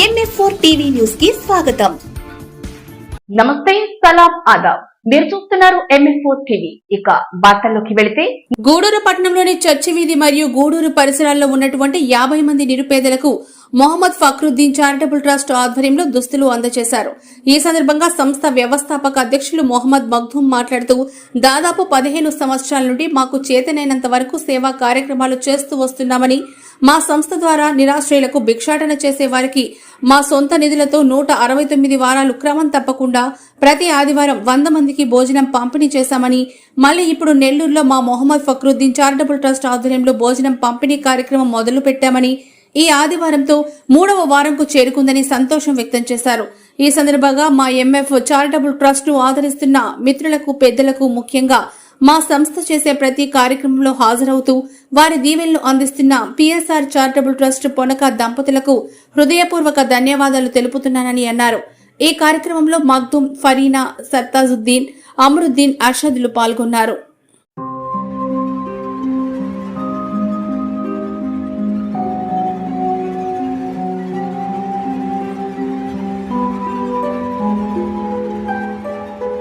MF four TV న్యూస్కి స్వాగతం. నమస్తే సలాం ఆదాబ్. మీరు చూస్తున్నారు ఎంఎఫ్ టీవీ ఇక వార్తల్లోకి వెళితే గూడూరు పట్టణంలోని చర్చి వీధి మరియు గూడూరు పరిసరాల్లో ఉన్నటువంటి యాభై మంది నిరుపేదలకు మొహమ్మద్ ఫక్రుద్దీన్ చారిటబుల్ ట్రస్ట్ ఆధ్వర్యంలో దుస్తులు అందజేశారు ఈ సందర్భంగా సంస్థ వ్యవస్థాపక అధ్యక్షులు మొహమ్మద్ మగ్ధూమ్ మాట్లాడుతూ దాదాపు పదిహేను సంవత్సరాల నుండి మాకు చేతనైనంత వరకు సేవా కార్యక్రమాలు చేస్తూ వస్తున్నామని మా సంస్థ ద్వారా నిరాశ్రయులకు భిక్షాటన చేసే వారికి మా సొంత నిధులతో నూట అరవై తొమ్మిది వారాలు క్రమం తప్పకుండా ప్రతి ఆదివారం వంద మందికి భోజనం పంపిణీ చేశామని మళ్ళీ ఇప్పుడు నెల్లూరులో మా మొహమ్మద్ ఫక్రుద్దీన్ చారిటబుల్ ట్రస్ట్ ఆధ్వర్యంలో భోజనం పంపిణీ కార్యక్రమం మొదలు పెట్టామని ఈ ఆదివారంతో మూడవ వారంకు చేరుకుందని సంతోషం వ్యక్తం చేశారు. ఈ సందర్భంగా మా ఎంఎఫ్ చారిటబుల్ ట్రస్ట్ను ఆదరిస్తున్న మిత్రులకు పెద్దలకు ముఖ్యంగా మా సంస్థ చేసే ప్రతి కార్యక్రమంలో హాజరవుతూ వారి దీవెనలు అందిస్తున్న పిఎస్ఆర్ చారిటబుల్ ట్రస్ట్ పొనక దంపతులకు హృదయపూర్వక ధన్యవాదాలు తెలుపుతున్నానని అన్నారు. ఈ కార్యక్రమంలో మగ్దుమ్ ఫరీనా సర్తాజుద్దీన్ అమరుద్దీన్ అర్షద్లు పాల్గొన్నారు.